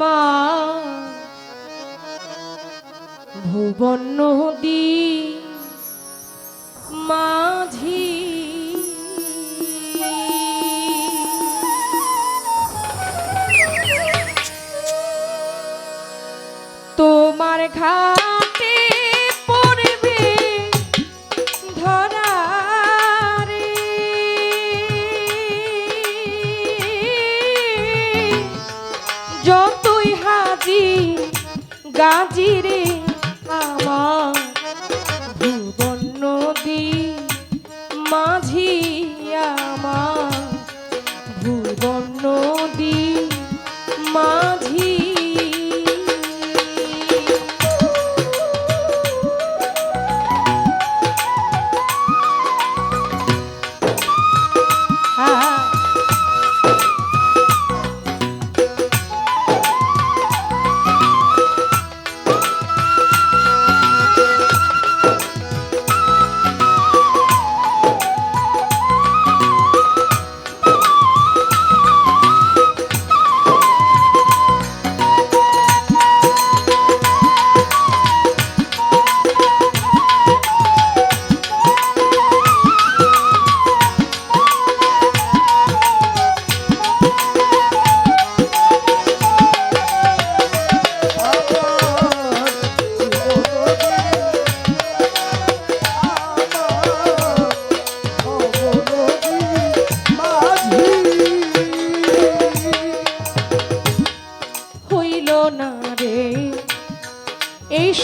মা ভুবন নদী মাঝি। তোমার ঘাটে গাজি রে আমার ভুবন নদী মাঝি আমার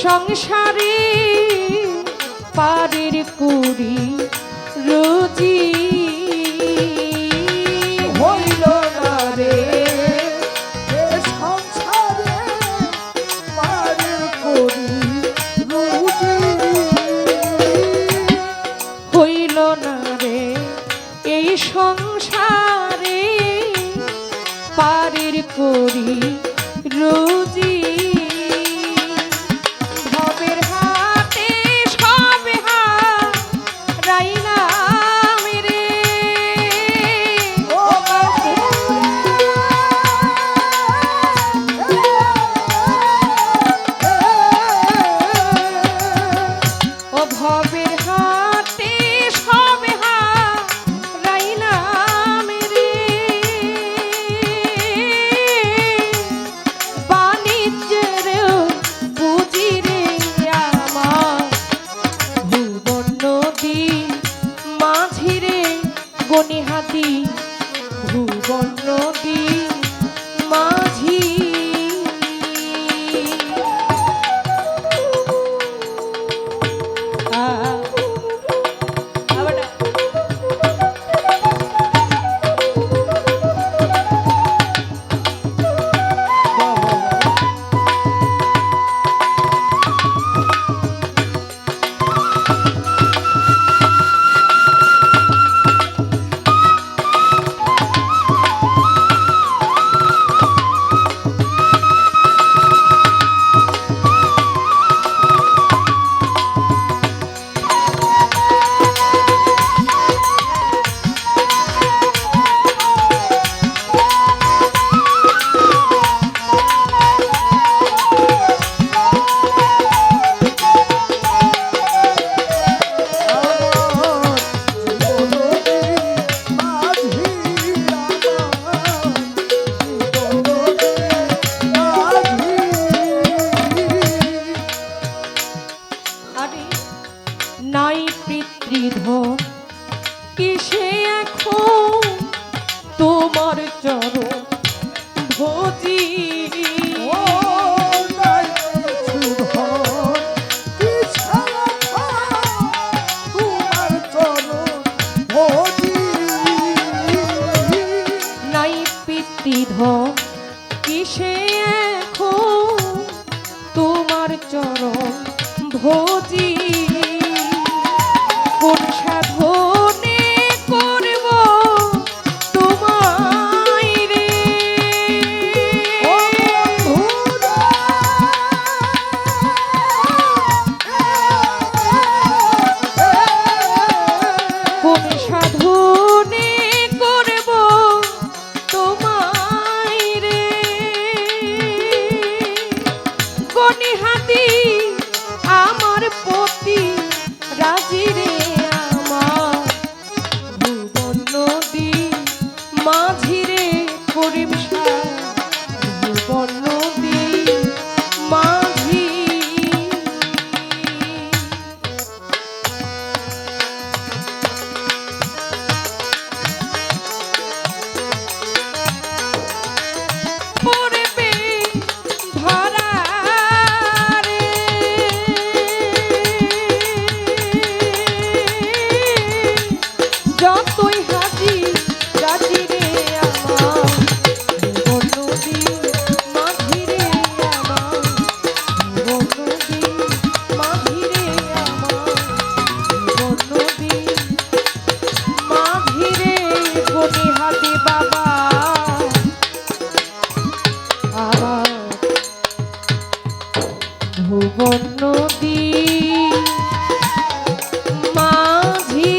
সংসারে পারের কুড়ি রুজি। হইল না রে সংসারে পারের করি রুজি। হইল না রে এই সংসারে পারের করি রুজি। 啊 home. নিহাতি আমার পতি রাজি রে আমার। ভুবন নদী মাঝিরে করিম জীবন নদী মাঝি।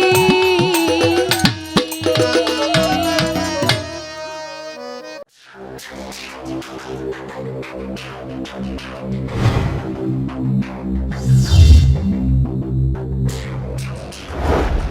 Thank